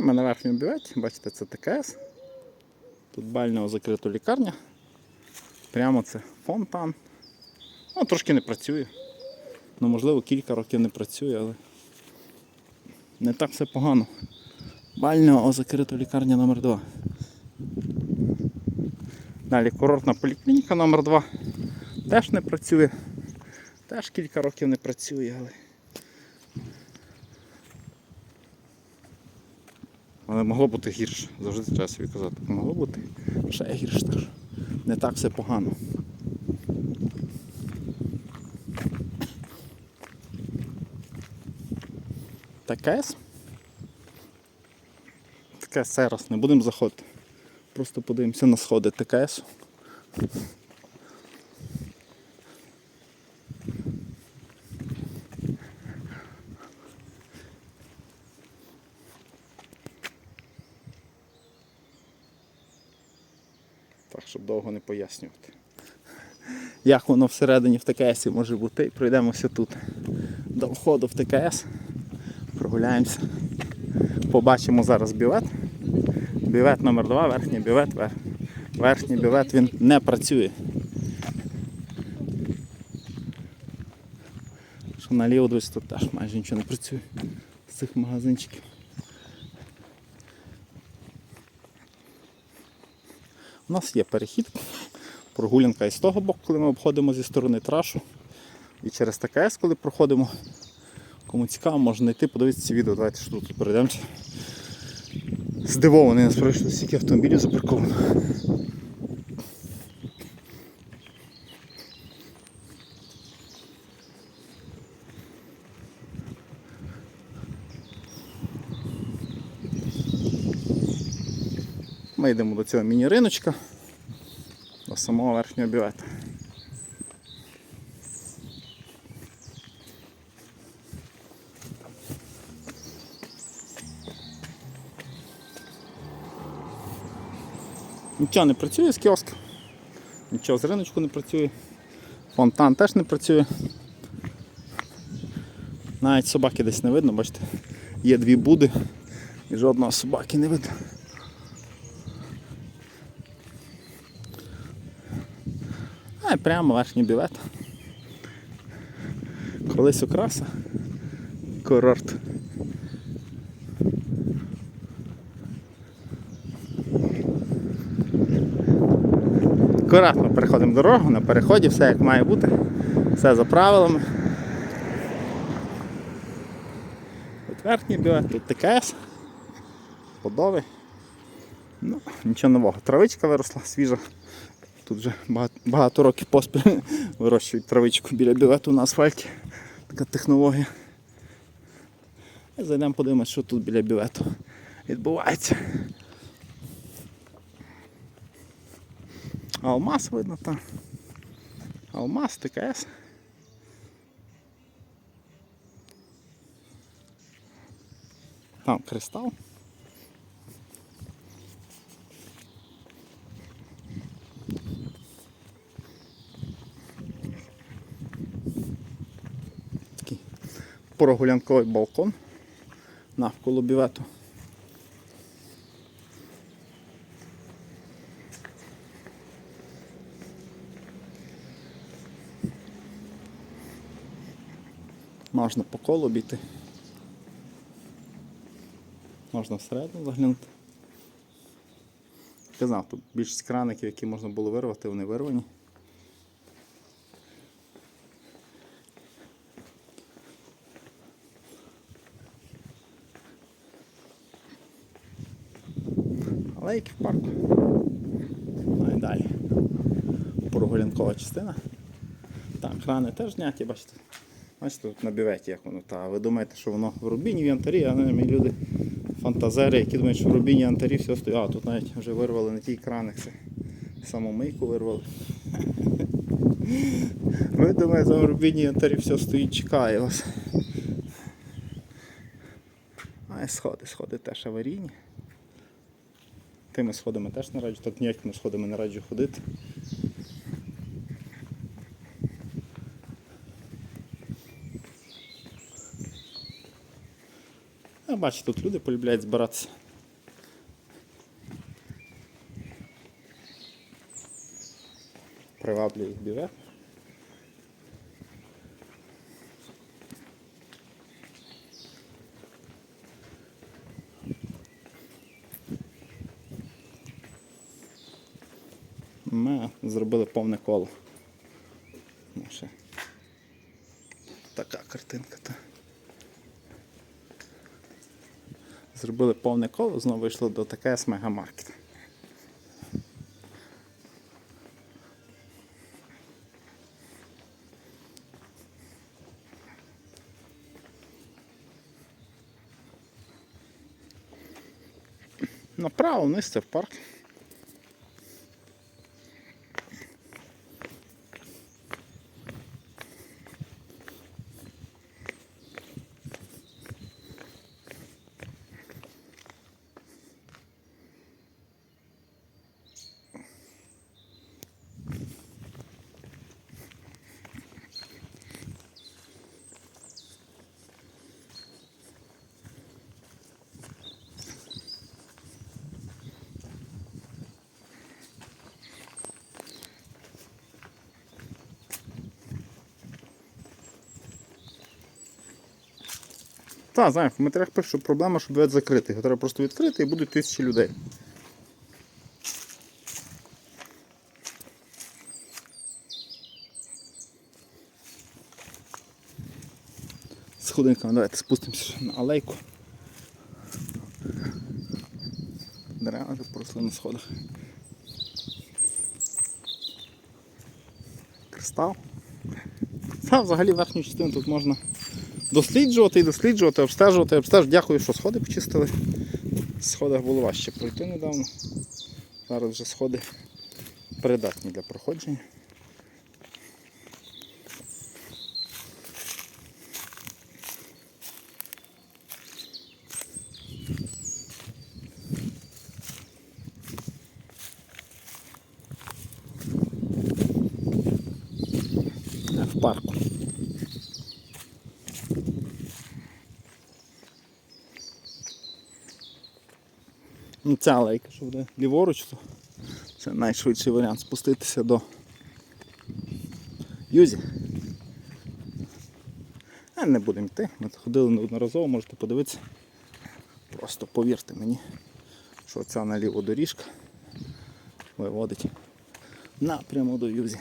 Ми на верхньому бачите, це ТКС. Тут бального закриту лікарня. Прямо це фонтан. Ну, трошки не працює. Ну, можливо, кілька років не працює, але не так все погано. Бального закриту лікарня номер 2 Далі курортна поліклініка номер 2 Теж не працює. Теж кілька років не працює, але. Але могло бути гірше. Завжди треба собі казати. Могло бути ще гірше. Так що не так все погано. ТКС. ТКС зараз не будемо заходити. Просто подивимося на сходи ТКС. Так, щоб довго не пояснювати. Як воно всередині в ТКС може бути, і пройдемося тут до входу в ТКС. Прогуляємося. Побачимо зараз бювет. Бювет номер 2 верхній бювет. Верхній бювет він не працює. Що наліво дивись, тут теж майже нічого не працює з цих магазинчиків. У нас є перехід, прогулянка із того боку, коли ми обходимо зі сторони трашу. І через ТКС, коли проходимо. Кому цікаво, можна знайти, подивитися відео. Давайте що тут перейдемо. Здивований насправді, що стільки автомобілів запарковано. Ми йдемо до цього міні-риночка, до самого верхнього бювета. Нічого не працює з кіоска, нічого з риночку не працює, фонтан теж не працює. Навіть собаки десь не видно, бачите, є дві буди і жодного собаки не видно. А і прямо верхній бювет. Колись окраса. Курорт. Акуратно переходимо дорогу, на переході все як має бути. Все за правилами. Тут верхній бювет, тут ТКС, подови. Ну, нічого нового. Травичка виросла свіжа. Тут вже багато, років поспіль вирощують травичку біля бювету на асфальті. Така технологія. Зайдемо подивимось, що тут біля бювету відбувається. Алмаз видно там. Алмаз, ТКС. Там кристал. Прогулянковий балкон навколо бювету. Можна по колу обійти. Можна всередину заглянути. Казав, тут більшість краників, які можна було вирвати, вони вирвані. Алейки в парку. Ну і далі. Прогулянкова частина. Так, крани теж зняті, бачите. Бачите, тут на бюветі як воно. Та ви думаєте, що воно в рубіні в янтарі, а не люди фантазери, які думають, що в рубіні янтарі все стоїть. А, тут навіть вже вирвали не ті крани, це саму мийку вирвали. Ви думаєте, в рубіні янтарі все стоїть, чекає вас. А сходи, сходи теж аварійні тими сходами теж не раджу, тут ніякими сходами не раджу ходити. А бачите, тут люди полюбляють збиратися. Приваблює їх бівер. Зробили повне коло. Ну, ще. Така картинка. Та. Зробили повне коло, знову вийшло до ТКС Мегамаркет. Направо вниз це в парк. Так, знаю, в коментарях пишуть, що проблема, що бювет закритий. Його треба просто відкрити і будуть тисячі людей. Сходинками давайте спустимося на алейку. Дерева вже поросли на сходах. Кристал. Та, взагалі верхню частину тут можна досліджувати і досліджувати, обстежувати, обстежувати. Дякую, що сходи почистили. В сходах було важче пройти недавно. Зараз вже сходи придатні для проходження. В парку. Ну, ця алейка, що буде ліворуч, то це найшвидший варіант спуститися до Юзі. А не будемо йти. Ми ходили неодноразово, можете подивитися. Просто повірте мені, що ця наліво доріжка виводить напряму до Юзі.